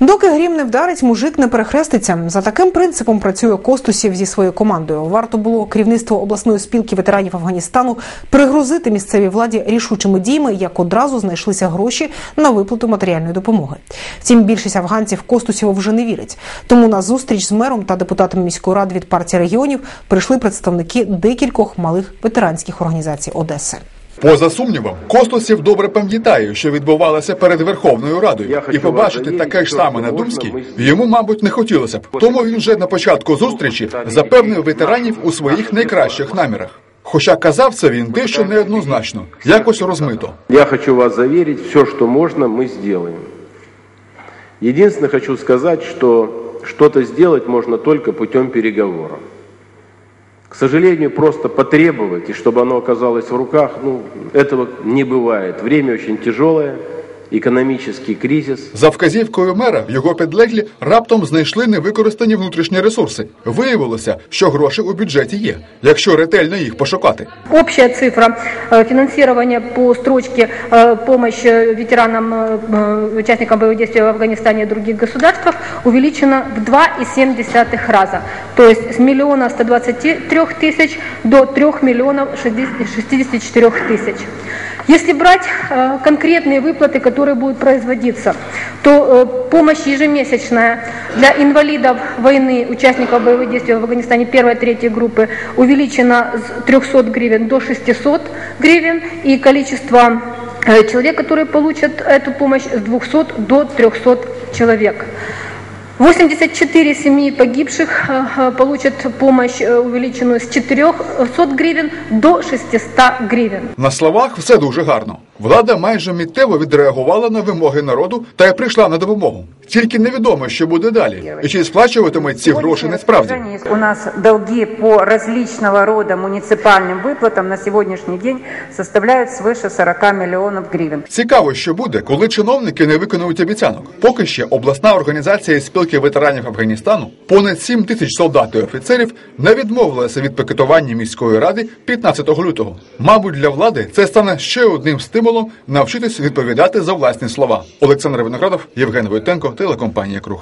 Доки грім не вдарить, мужик не перехреститься. За таким принципом працює Костусів зі своєю командою. Варто було керівництво обласної спілки ветеранів Афганістану пригрозити місцевій владі рішучими діями, як одразу знайшлися гроші на виплату матеріальної допомоги. Втім, більшість афганців Костусєву вже не вірить. Тому на зустріч з мером та депутатами міської ради від партії регіонів прийшли представники декількох малих ветеранських організацій Одеси. Поза сумнівом, Костусів добре пам'ятає, що відбувалося перед Верховною Радою, і побачити таке ж саме на Думській йому, мабуть, не хотілося б. Тому він вже на початку зустрічі запевнив ветеранів у своїх найкращих намірах. Хоча казав це він дещо неоднозначно, якось розмито. Я хочу вас заверить, все, что можно, мы сделаем. Единственное, хочу сказать, что что-то сделать можно только путем переговоров. К сожалению, просто потребовать, и чтобы оно оказалось в руках, ну, этого не бывает. Время очень тяжелое, экономический кризис. За вказівкою мера його підлеглі раптом знайшли невикористані внутрішні ресурси. Виявилося, що гроші у бюджеті є, якщо ретельно їх пошукати. Общая цифра э, финансирования по строчке э, «Помощь э, ветеранам, э, э, участникам боевых действий в Афганистане и других государствах» увеличена в 2,7 раза. То есть с миллиона 123 тысяч до 3 миллионов 64 тысяч. Если брать э, конкретные выплаты, которые будут производиться, то э, помощь ежемесячная для инвалидов войны, участников боевых действий в Афганистане первой и третьей группы увеличена с 300 гривен до 600 гривен, и количество э, человек, которые получат эту помощь, с 200 до 300 человек. 84 семьи погибших э, э, получат помощь э, увеличенную с 400 гривен до 600 гривен. На словах все дуже гарно. Влада майже миттєво відреагувала на вимоги народу та й прийшла на допомогу. Тільки невідомо, що буде далі, і чи сплачуватимуть ці гроші не справді. У нас долги по различного рода муниципальным выплатам на сегодняшний день составляют свыше 40 миллионов гривен. Цікаво, що буде, коли чиновники не виконують обіцянок. Поки ще обласна організація спілки ветеранів Афганістану, понад 7 тисяч солдат і офіцерів не відмовилася від пікетування міської ради 15 лютого. Мабуть, для влади це стане ще одним стимулом навчитись відповідати за власні слова. Олександр Виноградов, Євген Войтенко, телекомпанія Круг.